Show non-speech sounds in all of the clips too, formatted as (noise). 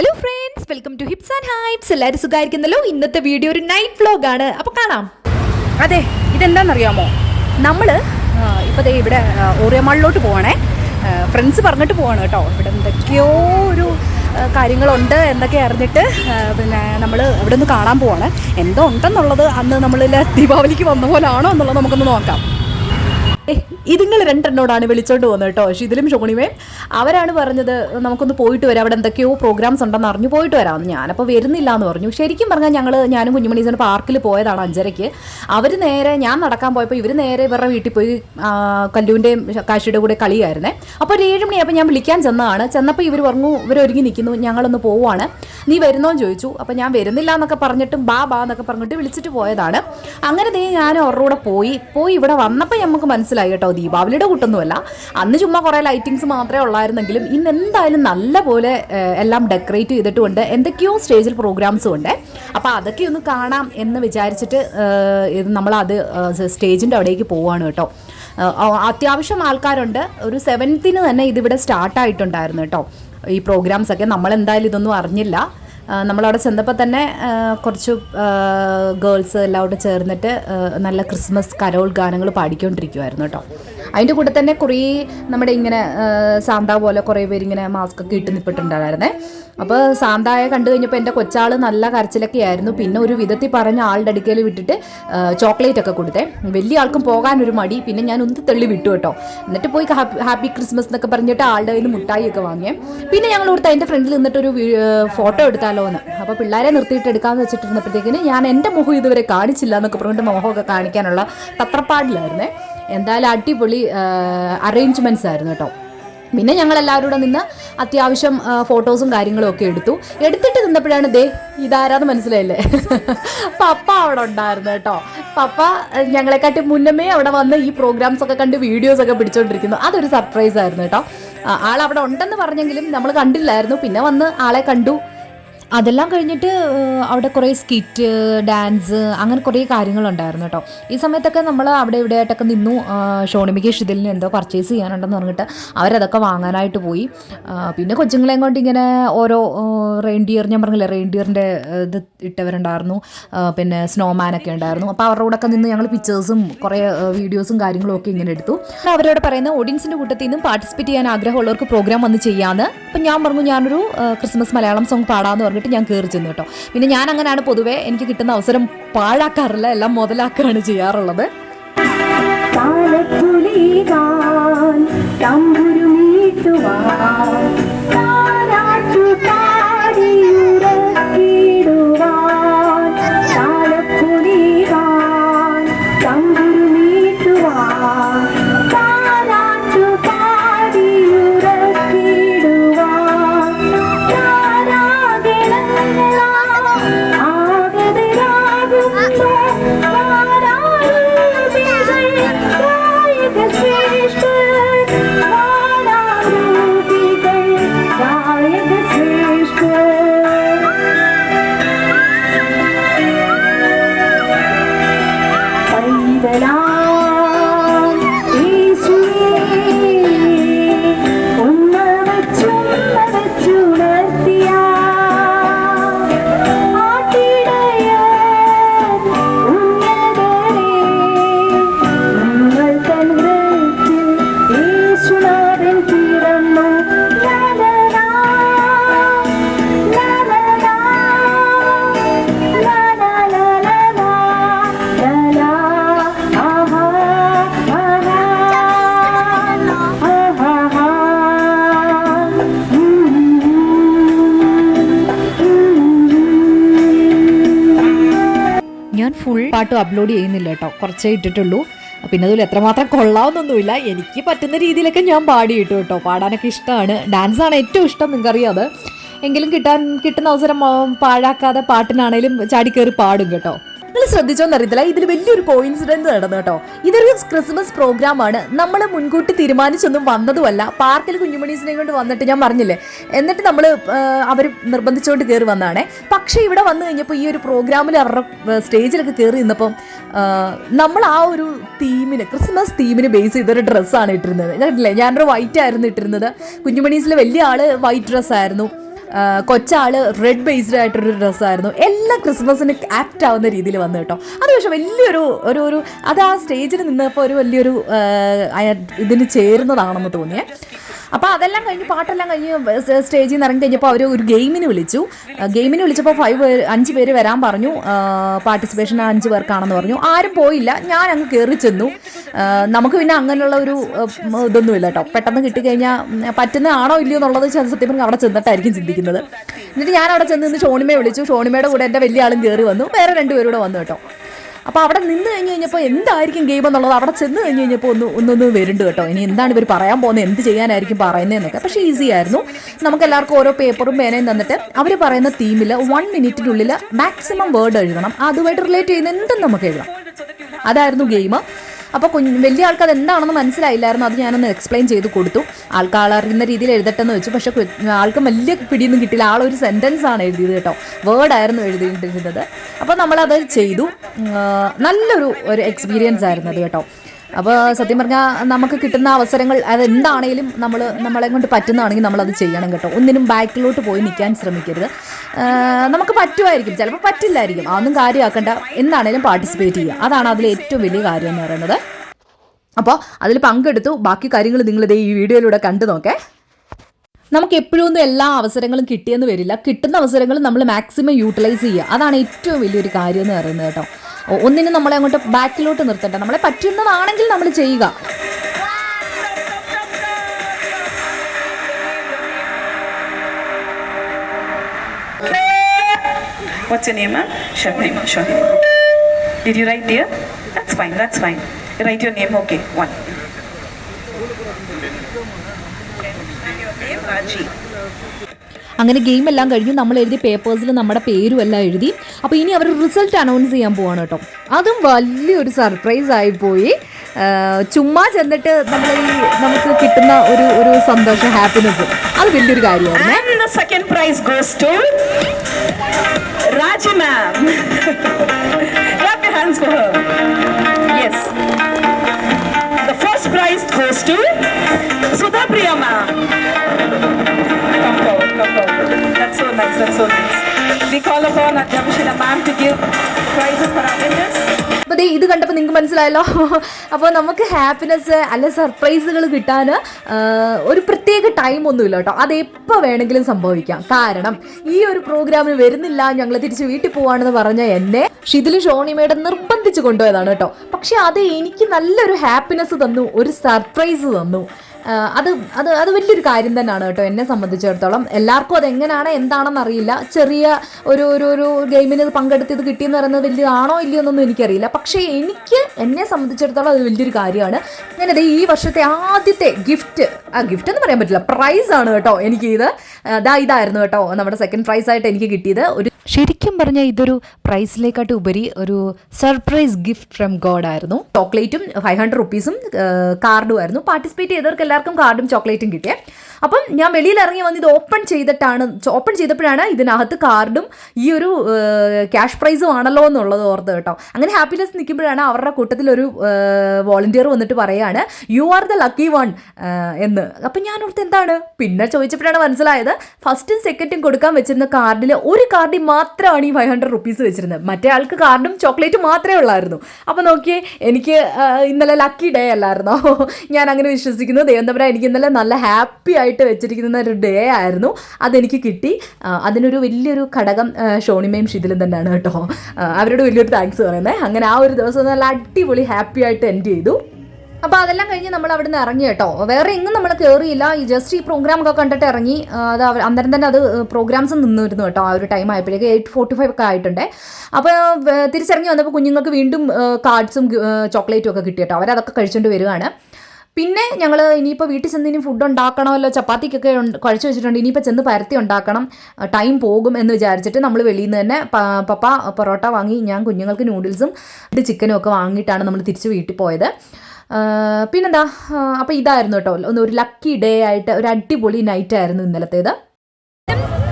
Hello friends welcome to hips and hypes എല്ലാവരും സുഖമായിരിക്കുന്നല്ലോ? ഇന്നത്തെ വീഡിയോ ഒരു നൈറ്റ് വ്ലോഗ് ആണ്. അപ്പോൾ കാണാം. അതെ ഇതെന്താണെന്നറിയാമോ നമ്മൾ ഇപ്പോൾ ദേ ഇവിടെ ഓറിയമാളിലോട്ട് പോവാണേ. ഫ്രണ്ട്സ് പറഞ്ഞിട്ട് പോവാണ് കേട്ടോ. ഇവിടെ എന്തൊക്കെയോ ഒരു കാര്യങ്ങളുണ്ട് എന്നൊക്കെ അറിഞ്ഞിട്ട് പിന്നെ നമ്മൾ ഇവിടെ നിന്ന് കാണാൻ പോവാണ്. എന്തോ ഉണ്ടെന്നുള്ളത് അന്ന് നമ്മളിൽ ദീപാവലിക്ക് വന്ന പോലാണോ എന്നുള്ളത് നമുക്കൊന്ന് നോക്കാം. ഇതുങ്ങൾ രണ്ടെണ്ണോടാണ് വിളിച്ചോണ്ട് പോകുന്നത് കേട്ടോ. ഷിതിലും ഷോണിമേം. അവരാണ് പറഞ്ഞത് നമുക്കൊന്ന് പോയിട്ട് വരാം. അവിടെ എന്തൊക്കെയോ പ്രോഗ്രാംസ് ഉണ്ടെന്ന് അറിഞ്ഞു പോയിട്ട് വരാമെന്ന് ഞാനപ്പോൾ വരുന്നില്ല എന്ന് പറഞ്ഞു. ശരിക്കും പറഞ്ഞാൽ ഞങ്ങൾ ഞാനും കുഞ്ഞുമണീസന് പാർക്കിൽ പോയതാണ് അഞ്ചരയ്ക്ക്. അവർ നേരെ ഞാൻ നടക്കാൻ പോയപ്പോൾ ഇവർ നേരെ ഇവരുടെ വീട്ടിൽ പോയി കല്ലുവിന്റെയും കാശിയുടെ കൂടെ കളിയായിരുന്നേ. അപ്പോൾ ഒരു ഏഴ് മണിയായപ്പോൾ ഞാൻ വിളിക്കാൻ ചെന്നതാണ്. ചെന്നപ്പോൾ ഇവർ പറഞ്ഞു ഇവർ ഒരുങ്ങി നിൽക്കുന്നു ഞങ്ങളൊന്ന് പോവുകയാണ് നീ വരുന്നോ? എന്ന് ചോദിച്ചു. അപ്പോൾ ഞാൻ വരുന്നില്ല എന്നൊക്കെ പറഞ്ഞിട്ടും ബാ ബാ എന്നൊക്കെ പറഞ്ഞിട്ട് വിളിച്ചിട്ട് പോയതാണ്. അങ്ങനെ ദേ ഞാൻ അവരുടെ കൂടെ പോയി. പോയി ഇവിടെ വന്നപ്പോൾ നമുക്ക് മനസ്സിലായി കേട്ടോ. ദീപാവലിയുടെ കൂട്ടൊന്നുമല്ല. അന്ന് ചുമ്മാ കുറേ ലൈറ്റിങ്സ് മാത്രമേ ഉള്ളായിരുന്നെങ്കിലും ഇന്ന് എന്തായാലും നല്ല പോലെ എല്ലാം ഡെക്കറേറ്റ് ചെയ്തിട്ടുമുണ്ട്. എന്തൊക്കെയോ സ്റ്റേജിൽ പ്രോഗ്രാംസും ഉണ്ട്. അപ്പോൾ അതൊക്കെ ഒന്ന് കാണാം എന്ന് വിചാരിച്ചിട്ട് അത് സ്റ്റേജിന്റെ അവിടേക്ക് പോവാണ് കേട്ടോ. അത്യാവശ്യം ആൾക്കാരുണ്ട്. ഒരു സെവൻത്തിന് തന്നെ ഇതിവിടെ സ്റ്റാർട്ടായിട്ടുണ്ടായിരുന്നു കേട്ടോ. ഈ പ്രോഗ്രാംസ് ഒക്കെ. നമ്മൾ എന്തായാലും ഇതൊന്നും അറിഞ്ഞില്ല. നമ്മളവിടെ ചെന്നപ്പോൾ തന്നെ കുറച്ച് ഗേൾസ് എല്ലാം കൂടെ ചേർന്നിട്ട് നല്ല ക്രിസ്മസ് കരോൾ ഗാനങ്ങൾ പാടിക്കൊണ്ടിരിക്കുമായിരുന്നു കേട്ടോ. അതിന്റെ കൂടെ തന്നെ കുറേ നമ്മുടെ ഇങ്ങനെ സാന്താ പോലെ കുറേ പേര് ഇങ്ങനെ മാസ്ക് ഒക്കെ ഇട്ട് നിൽപ്പിട്ടുണ്ടായിരുന്നേ അപ്പോൾ സാന്തായ കണ്ടു കഴിഞ്ഞപ്പോൾ എന്റെ കൊച്ചാൾ നല്ല കരച്ചിലൊക്കെ ആയിരുന്നു. പിന്നെ ഒരു വിധത്തിൽ പറഞ്ഞ ആളുടെ അടുക്കൽ വിട്ടിട്ട് ചോക്ലേറ്റ് ഒക്കെ കൊടുത്തേ. വലിയ ആൾക്കും പോകാനൊരു മടി. പിന്നെ ഞാൻ ഒന്ന് തള്ളി വിട്ടു കേട്ടോ. എന്നിട്ട് പോയി ഹാപ്പി ക്രിസ്മസ് എന്നൊക്കെ പറഞ്ഞിട്ട് ആളുടെ കയ്യിൽ നിന്ന് മുട്ടായി ഒക്കെ വാങ്ങിയേ. പിന്നെ ഞങ്ങൾ കൊടുത്ത് അതിന്റെ ഫ്രണ്ടിൽ നിന്നിട്ടൊരു ഫോട്ടോ എടുത്താലോ എന്ന്. അപ്പോൾ പിള്ളേരെ നിർത്തിയിട്ട് എടുക്കാമെന്ന് വെച്ചിട്ടിരുന്നപ്പോഴത്തേക്കിന് ഞാൻ എന്റെ മുഖം ഇതുവരെ കാണിച്ചില്ല എന്നൊക്കെ പറഞ്ഞിട്ട് മുഖമൊക്കെ കാണിക്കാനുള്ള തത്രപ്പാടിലായിരുന്നേ. എന്തായാലും അടിപൊളി അറേഞ്ച്മെന്റ്സ് ആയിരുന്നു കേട്ടോ. പിന്നെ ഞങ്ങൾ എല്ലാവരും നിന്ന് അത്യാവശ്യം ഫോട്ടോസും കാര്യങ്ങളും ഒക്കെ എടുത്തു. എടുത്തിട്ട് നിന്നപ്പോഴാണ് ദേ ഇതാരാന്ന് മനസ്സിലായില്ലേ? പപ്പ അവിടെ ഉണ്ടായിരുന്നു കേട്ടോ. പപ്പ ഞങ്ങളെക്കാട്ടി മുന്നമേ അവിടെ വന്ന് ഈ പ്രോഗ്രാംസ് ഒക്കെ കണ്ട് വീഡിയോസ് ഒക്കെ പിടിച്ചോണ്ടിരിക്കുന്നു. അതൊരു സർപ്രൈസ് ആയിരുന്നു കേട്ടോ. ആൾ അവിടെ ഉണ്ടെന്ന് പറഞ്ഞെങ്കിലും നമ്മൾ കണ്ടില്ലായിരുന്നു. പിന്നെ വന്ന് ആളെ കണ്ടു. അതെല്ലാം കഴിഞ്ഞിട്ട് അവിടെ കുറേ സ്കിറ്റ് ഡാൻസ് അങ്ങനെ കുറേ കാര്യങ്ങളുണ്ടായിരുന്നു കേട്ടോ. ഈ സമയത്തൊക്കെ നമ്മൾ അവിടെ ഇവിടെ ആയിട്ടൊക്കെ നിന്നു ഷോണിമിക്ക് ഷിതിലിന് എന്തോ പർച്ചേസ് ചെയ്യാനുണ്ടെന്ന് പറഞ്ഞിട്ട് അവരതൊക്കെ വാങ്ങാനായിട്ട് പോയി. പിന്നെ കൊച്ചുങ്ങളെയും കൊണ്ട് ഇങ്ങനെ ഓരോ റെയിൻഡിയർ ഞാൻ പറഞ്ഞില്ല റെയിൻഡിയറിന്റെ ഇത് ഇട്ടവരുണ്ടായിരുന്നു. പിന്നെ സ്നോമാനൊക്കെ ഉണ്ടായിരുന്നു. അപ്പോൾ അവരുടെ കൂടെ ഒക്കെ നിന്ന് ഞങ്ങൾ പിക്ചേഴ്സും കുറേ വീഡിയോസും കാര്യങ്ങളും ഒക്കെ ഇങ്ങനെ എടുത്തു. അവരോട് പറയുന്ന ഓഡിയൻസിന്റെ കൂട്ടത്തിൽ നിന്നും പാർട്ടിസിപ്പേറ്റ് ചെയ്യാൻ ആഗ്രഹമുള്ളവർക്ക് പ്രോഗ്രാം വന്ന് ചെയ്യാമെന്ന് അപ്പം ഞാൻ പറഞ്ഞു ഞാനൊരു ക്രിസ്മസ് മലയാളം സോങ് പാടാമെന്ന് പറഞ്ഞിട്ട് ഞാൻ കയറി ചെന്നു കേട്ടോ. പിന്നെ ഞാൻ അങ്ങനെയാണ് പൊതുവേ എനിക്ക് കിട്ടുന്ന അവസരം പാഴാക്കാറില്ല എല്ലാം മുതലാക്കുകയാണ് ചെയ്യാറുള്ളത്. താലക്കുലികാൻ പാട്ടും അപ്ലോഡ് ചെയ്യുന്നില്ല കേട്ടോ. കുറച്ചേ ഇട്ടിട്ടുള്ളൂ. പിന്നെ അതുപോലെ എത്രമാത്രം കൊള്ളാവുന്നൊന്നുമില്ല. എനിക്ക് പറ്റുന്ന രീതിയിലൊക്കെ ഞാൻ പാടി ഇട്ടു കേട്ടോ. പാടാനൊക്കെ ഇഷ്ടമാണ് ഡാൻസാണ് ഏറ്റവും ഇഷ്ടം നിങ്ങൾക്കറിയാതെ എങ്കിലും കിട്ടാൻ കിട്ടുന്ന അവസരം പാഴാക്കാതെ പാട്ടിനാണേലും ചാടി കയറി പാടും കേട്ടോ. നിങ്ങൾ ശ്രദ്ധിച്ചോന്നറിയത്തില്ല. ഇതിൽ വലിയൊരു കോയിൻസിഡൻസ് നടന്നു കേട്ടോ. ഇതൊരു ക്രിസ്മസ് പ്രോഗ്രാം ആണ്. നമ്മൾ മുൻകൂട്ടി തീരുമാനിച്ചൊന്നും വന്നതുമല്ല. പാർക്കിൽ കുഞ്ഞുമണീസിനെ കൊണ്ട് വന്നിട്ട് ഞാൻ പറഞ്ഞില്ലേ? എന്നിട്ട് നമ്മൾ അവർ നിർബന്ധിച്ചുകൊണ്ട് കയറി വന്നതാണേ. പക്ഷേ ഇവിടെ വന്നു കഴിഞ്ഞപ്പോൾ ഈ ഒരു പ്രോഗ്രാമിൽ അവരുടെ സ്റ്റേജിലൊക്കെ കയറി നിന്നപ്പം നമ്മൾ ആ ഒരു തീമിന് ക്രിസ്മസ് തീമിന് ബേസ് ചെയ്തൊരു ഡ്രസ്സാണ് ഇട്ടിരുന്നത്. കണ്ടില്ലേ ഞാനൊരു വൈറ്റ് ആയിരുന്നു ഇട്ടിരുന്നത്. കുഞ്ഞുമണീസിലെ വലിയ ആൾ വൈറ്റ് ഡ്രസ്സായിരുന്നു കൊച്ചാൾ റെഡ് ബേസ്ഡ് ആയിട്ടൊരു ഡ്രസ്സായിരുന്നു എല്ലാ ക്രിസ്മസിന് ആപ്റ്റ് ആവുന്ന രീതിയിൽ വന്നു കേട്ടോ. അത് പക്ഷെ വലിയൊരു ഒരു ഒരു അത് ആ സ്റ്റേജിൽ നിന്നപ്പോൾ ഒരു വലിയൊരു ഇതിന് ചേരുന്നതാണെന്ന് തോന്നിയേ. അപ്പോൾ അതെല്ലാം കഴിഞ്ഞ് പാട്ടെല്ലാം കഴിഞ്ഞ് സ്റ്റേജിൽ നിന്ന് ഇറങ്ങി കഴിഞ്ഞപ്പോൾ അവർ ഒരു ഗെയിമിന് വിളിച്ചു. ഗെയിമിന് വിളിച്ചപ്പോൾ ഫൈവ് അഞ്ച് പേര് വരാൻ പറഞ്ഞു. പാർട്ടിസിപ്പേഷൻ അഞ്ച് പേർക്കാണെന്ന് പറഞ്ഞു. ആരും പോയില്ല. ഞാൻ അങ്ങ് കയറി ചെന്നു നമുക്ക് പിന്നെ അങ്ങനെയുള്ള ഒരു ഇതൊന്നും ഇതൊന്നുമില്ല കേട്ടോ പെട്ടെന്ന് കിട്ടിക്കഴിഞ്ഞാൽ പറ്റുന്ന പറ്റുന്നതാണോ ഇല്ലയോ എന്നുള്ളത് സത്യം പറഞ്ഞാൽ അവിടെ ചെന്നിട്ടായിരിക്കും ചിന്തിക്കുന്നത്. എന്നിട്ട് ഞാൻ അവിടെ ചെന്ന് നിന്ന് ഷോണിമയെ വിളിച്ചു. ഷോണിമയുടെ കൂടെ എന്റെ വലിയ ആളും കയറി വന്നു. വേറെ രണ്ടുപേരും കൂടെ വന്നു കേട്ടോ അപ്പോൾ അവിടെ നിന്ന് കഴിഞ്ഞ് കഴിഞ്ഞപ്പോൾ എന്തായിരിക്കും ഗെയിം എന്നുള്ളത്? അവിടെ ചെന്ന് കഴിഞ്ഞ് കഴിഞ്ഞപ്പോൾ ഒന്ന് ഒന്നൊന്ന് വരുന്നുണ്ട് കേട്ടോ. ഇനി എന്താണ് ഇവർ പറയാൻ പോകുന്നത്? എന്ത് ചെയ്യാനായിരിക്കും പറയുന്നതെന്നൊക്കെ. പക്ഷേ ഈസി ആയിരുന്നു. നമുക്ക് എല്ലാവർക്കും ഓരോ പേപ്പറും പേനയും തന്നിട്ട് അവർ പറയുന്ന തീമിൽ വൺ മിനിറ്റിനുള്ളിൽ മാക്സിമം വേർഡ് എഴുതണം. അതുമായിട്ട് റിലേറ്റ് ചെയ്യുന്ന എന്തും നമുക്ക് എഴുതാം. അതായിരുന്നു ഗെയിം അപ്പോൾ കുഞ്ഞ് വലിയ ആൾക്ക് അത് എന്താണെന്ന് മനസ്സിലായില്ലായിരുന്നു. അത് ഞാനൊന്ന് എക്സ്പ്ലെയിൻ ചെയ്ത് കൊടുത്തു. ആൾക്കാൾ അറിയുന്ന രീതിയിൽ എഴുതട്ടെന്ന് വെച്ചു. പക്ഷെ ആൾക്കും ആൾക്ക് വലിയ പിടിയൊന്നും കിട്ടില്ല. ആളൊരു സെന്റൻസ് ആണ് എഴുതിയത് കേട്ടോ. വേർഡായിരുന്നു എഴുതിയിട്ടിരുന്നത് അപ്പോൾ നമ്മളത് ചെയ്തു. നല്ലൊരു ഒരു എക്സ്പീരിയൻസ് ആയിരുന്നു അത് കേട്ടോ. അപ്പോൾ സത്യം പറഞ്ഞാൽ നമുക്ക് കിട്ടുന്ന അവസരങ്ങൾ അതെന്താണേലും നമ്മൾ നമ്മളെ കൊണ്ട് പറ്റുന്നതാണെങ്കിൽ നമ്മളത് ചെയ്യണം കേട്ടോ. ഒന്നിനും ബാക്കിലോട്ട് പോയി നിൽക്കാൻ ശ്രമിക്കരുത്. നമുക്ക് പറ്റുമായിരിക്കും. ചിലപ്പോൾ പറ്റില്ലായിരിക്കും. അതൊന്നും കാര്യമാക്കണ്ട. എന്താണേലും പാർട്ടിസിപ്പേറ്റ് ചെയ്യുക. അതാണ് അതിൽ ഏറ്റവും വലിയ കാര്യം എന്ന് പറയുന്നത്. അപ്പോൾ അതിൽ പങ്കെടുത്തു. ബാക്കി കാര്യങ്ങൾ നിങ്ങളിത് ഈ വീഡിയോയിലൂടെ കണ്ടു നോക്കേ. നമുക്ക് എപ്പോഴും ഒന്നും എല്ലാ അവസരങ്ങളും കിട്ടിയെന്ന് വരില്ല. കിട്ടുന്ന അവസരങ്ങൾ നമ്മൾ മാക്സിമം യൂട്ടിലൈസ് ചെയ്യുക. അതാണ് ഏറ്റവും വലിയൊരു കാര്യം എന്ന് പറയുന്നത് കേട്ടോ. ഒന്നിനും നമ്മളെ അങ്ങോട്ട് ബാക്കിലോട്ട് നിർത്തണ്ട നമ്മളെ പറ്റുന്നതാണെങ്കിൽ നമ്മൾ ചെയ്യുക What's your name, ma'am? Shabnam. Shabnam. Did you write dear? That's fine, that's fine. You write your name, okay. One. And your name, Raji. അങ്ങനെ ഗെയിം എല്ലാം കഴിഞ്ഞു. നമ്മൾ എഴുതി പേപ്പേഴ്സിൽ നമ്മുടെ പേരും എല്ലാം എഴുതി. അപ്പോൾ ഇനി അവർ റിസൾട്ട് അനൗൺസ് ചെയ്യാൻ പോവാണ് കേട്ടോ. അതും വലിയൊരു സർപ്രൈസ് ആയി പോയി. ചുമ്മാ ചെന്നിട്ട് നമ്മൾ ഈ നമുക്ക് കിട്ടുന്ന ഒരു ഒരു സന്തോഷം ഹാപ്പിനെസ് അത് വലിയൊരു കാര്യമാണ്. (laughs) Yes. The first prize goes to That's so nice. We call upon Adhyamshila ma'am to give prizes for our winners. ഇത് കണ്ടപ്പോൾ നിങ്ങൾക്ക് മനസ്സിലായല്ലോ. അപ്പോൾ നമുക്ക് ഹാപ്പിനെസ് അല്ലെ സർപ്രൈസുകൾ കിട്ടാൻ ഒരു പ്രത്യേക ടൈം ഒന്നുമില്ല കേട്ടോ. അത് എപ്പോൾ വേണമെങ്കിലും സംഭവിക്കാം. കാരണം ഈ ഒരു പ്രോഗ്രാമിന് വരുന്നില്ല ഞങ്ങൾ തിരിച്ച് വീട്ടിൽ പോവാണെന്ന് പറഞ്ഞ എന്നെ ഷിതിൽ ഷോണിമയുടെ നിർബന്ധിച്ച് കൊണ്ടുപോയതാണ് കേട്ടോ. പക്ഷെ അത് എനിക്ക് നല്ലൊരു ഹാപ്പിനെസ് തന്നു ഒരു സർപ്രൈസ് തന്നു. അത് അത് അത് വലിയൊരു കാര്യം തന്നെയാണ് കേട്ടോ എന്നെ സംബന്ധിച്ചിടത്തോളം. എല്ലാവർക്കും അത് എങ്ങനെയാണ് എന്താണെന്ന് അറിയില്ല. ചെറിയ ഒരു ഒരു ഒരു ഗെയിമിന് പങ്കെടുത്ത് ഇത് കിട്ടിയെന്ന് പറയുന്നത് വലിയതാണോ ഇല്ലയോ എന്നൊന്നും എനിക്കറിയില്ല. പക്ഷേ എനിക്ക് എന്നെ സംബന്ധിച്ചിടത്തോളം അത് വലിയൊരു കാര്യമാണ്. ഞാനത് ഈ വർഷത്തെ ആദ്യത്തെ ഗിഫ്റ്റ് ആ ഗിഫ്റ്റ് എന്ന് പറയാൻ പറ്റില്ല. പ്രൈസ് ആണ് കേട്ടോ ഇത് അതാ ഇതായിരുന്നു കേട്ടോ നമ്മുടെ സെക്കൻഡ് പ്രൈസ് ആയിട്ട് എനിക്ക് കിട്ടിയത്. ഒരു ശരിക്കും പറഞ്ഞാൽ ഇതൊരു പ്രൈസിലേക്കാട്ട് ഉപരി ഒരു സർപ്രൈസ് ഗിഫ്റ്റ് ഫ്രം ഗോഡ് ആയിരുന്നു. ചോക്ലേറ്റും ഫൈവ് ഹൺഡ്രഡ് റുപ്പീസും കാർഡും ആയിരുന്നു. പാർട്ടിസിപ്പേറ്റ് ചെയ്തവർക്ക് എല്ലാവർക്കും കാർഡും ചോക്ലേറ്റും കിട്ടിയേ. അപ്പം ഞാൻ വെളിയിൽ ഇറങ്ങി വന്ന് ഇത് ഓപ്പൺ ചെയ്തിട്ടാണ് ഓപ്പൺ ചെയ്തപ്പോഴാണ് ഇതിനകത്ത് കാർഡും ഈ ഒരു ക്യാഷ് പ്രൈസും ആണല്ലോ എന്നുള്ളത് ഓർത്ത് കേട്ടോ. അങ്ങനെ ഹാപ്പിനെസ് നിൽക്കുമ്പോഴാണ് അവരുടെ കൂട്ടത്തിൽ ഒരു വോളണ്ടിയർ വന്നിട്ട് പറയാണ് you are the lucky one എന്ന്. അപ്പം ഞാൻ ഓർത്ത് എന്താണ്? പിന്നെ ചോദിച്ചപ്പോഴാണ് മനസ്സിലായത് ഫസ്റ്റും സെക്കൻഡും കൊടുക്കാൻ വെച്ചിരുന്ന കാർഡിൽ ഒരു കാർഡിൽ മാത്രമാണ് ഈ ഫൈവ് ഹൺഡ്രഡ് റുപ്പീസ് വെച്ചിരുന്നത്. മറ്റേ ആൾക്ക് കാർഡും ചോക്ലേറ്റും മാത്രമേ ഉള്ളായിരുന്നു. അപ്പോൾ നോക്കിയേ എനിക്ക് ഇന്നലെ ലക്കി ഡേ അല്ലായിരുന്നോ? ഞാൻ അങ്ങനെ വിശ്വസിക്കുന്നു. ദേവന്തപുരം എനിക്ക് ഇന്നലെ നല്ല ഹാപ്പി വെച്ചിരിക്കുന്ന ഒരു ഡേ ആയിരുന്നു. അതെനിക്ക് കിട്ടി. അതിനൊരു വലിയൊരു ഘടകം ഷോണിമയും ഷിതിലും തന്നെയാണ് കേട്ടോ. അവരോട് വലിയൊരു താങ്ക്സ് പറയുന്നത് അങ്ങനെ ആ ഒരു ദിവസം നല്ല അടിപൊളി ഹാപ്പി ആയിട്ട് എൻഡ് ചെയ്തു. അപ്പോൾ അതെല്ലാം കഴിഞ്ഞ് നമ്മൾ അവിടെ നിന്ന് ഇറങ്ങി കേട്ടോ. വേറെ എങ്ങും നമ്മൾ കയറിയില്ല ഈ ജസ്റ്റ് ഈ പ്രോഗ്രാം ഒക്കെ കണ്ടിട്ട് ഇറങ്ങി. അത് അന്നേരം തന്നെ അത് പ്രോഗ്രാംസ് നിന്നിരുന്നു കേട്ടോ ആ ഒരു ടൈം ആയപ്പോഴേക്ക്. എയ്റ്റ് ഫോർട്ടി ഫൈവ് ഒക്കെ ആയിട്ടുണ്ട്. അപ്പോൾ തിരിച്ചിറങ്ങി വന്നപ്പോൾ കുഞ്ഞുങ്ങൾക്ക് വീണ്ടും കാർഡ്സും ചോക്ലേറ്റും ഒക്കെ കിട്ടി കേട്ടോ. അവരതൊക്കെ കഴിച്ചുകൊണ്ട് വരികയാണ് പിന്നെ ഞങ്ങൾ ഇനിയിപ്പോൾ വീട്ടിൽ ചെന്ന് ഇനി ഫുഡ് ഉണ്ടാക്കണമല്ലോ ചപ്പാത്തിക്കൊക്കെ കുഴച്ച് വെച്ചിട്ടുണ്ട് ഇനിയിപ്പോൾ ചെന്ന് പരത്തി ഉണ്ടാക്കണം ടൈം പോകും എന്ന് വിചാരിച്ചിട്ട് നമ്മൾ വെളിയിൽ നിന്ന് തന്നെ പപ്പ പൊറോട്ട വാങ്ങി ഞാൻ കുഞ്ഞുങ്ങൾക്ക് നൂഡിൽസും ചിക്കനും ഒക്കെ വാങ്ങിയിട്ടാണ് നമ്മൾ തിരിച്ച് വീട്ടിൽ പോയത്. പിന്നെന്താ അപ്പോൾ ഇതായിരുന്നു കേട്ടോ ഒന്ന് ഒരു ലക്കി ഡേ ആയിട്ട് ഒരു അടിപൊളി നൈറ്റ് ആയിരുന്നു ഇന്നലത്തേത്.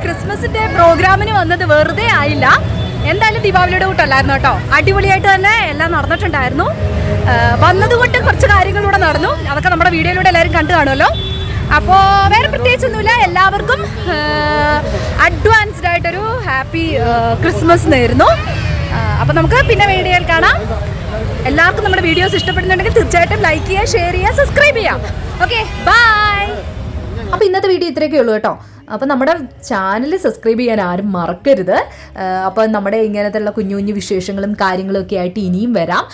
ക്രിസ്മസിന്റെ പ്രോഗ്രാമിന് വന്നത് വെറുതെ ആയില്ല. എന്തായാലും ദീപാവലിയുടെ കൂട്ടല്ലായിരുന്നു കേട്ടോ. അടിപൊളിയായിട്ട് തന്നെ എല്ലാം നടന്നിട്ടുണ്ടായിരുന്നു. വന്നതുകൊണ്ട് കുറച്ച് കാര്യങ്ങളിലൂടെ നടന്നു. അതൊക്കെ നമ്മുടെ വീഡിയോയിലൂടെ എല്ലാവരും കണ്ടു കാണുമല്ലോ. അപ്പോൾ വേറെ പ്രത്യേകിച്ചൊന്നുമില്ല. എല്ലാവർക്കും അഡ്വാൻസ്ഡ് ആയിട്ടൊരു ഹാപ്പി ക്രിസ്മസ് നേരുന്നു. അപ്പോൾ നമുക്ക് പിന്നെ വീഡിയോയിൽ കാണാം. എല്ലാവർക്കും നമ്മുടെ വീഡിയോസ് ഇഷ്ടപ്പെടുന്നുണ്ടെങ്കിൽ തീർച്ചയായിട്ടും ലൈക്ക് ചെയ്യുക ഷെയർ ചെയ്യുക സബ്സ്ക്രൈബ് ചെയ്യാം ഓക്കെ ബൈ അപ്പോൾ ഇന്നത്തെ വീഡിയോ ഇത്രയൊക്കെ ഉള്ളൂ കേട്ടോ. അപ്പോൾ നമ്മുടെ ചാനൽ സബ്സ്ക്രൈബ് ചെയ്യാൻ ആരും മറക്കരുത്. അപ്പോൾ നമ്മുടെ ഇങ്ങനത്തെ ഉള്ള കുഞ്ഞു കുഞ്ഞു വിശേഷങ്ങളും കാര്യങ്ങളും ഒക്കെ ആയിട്ട് ഇനിയും വരാം.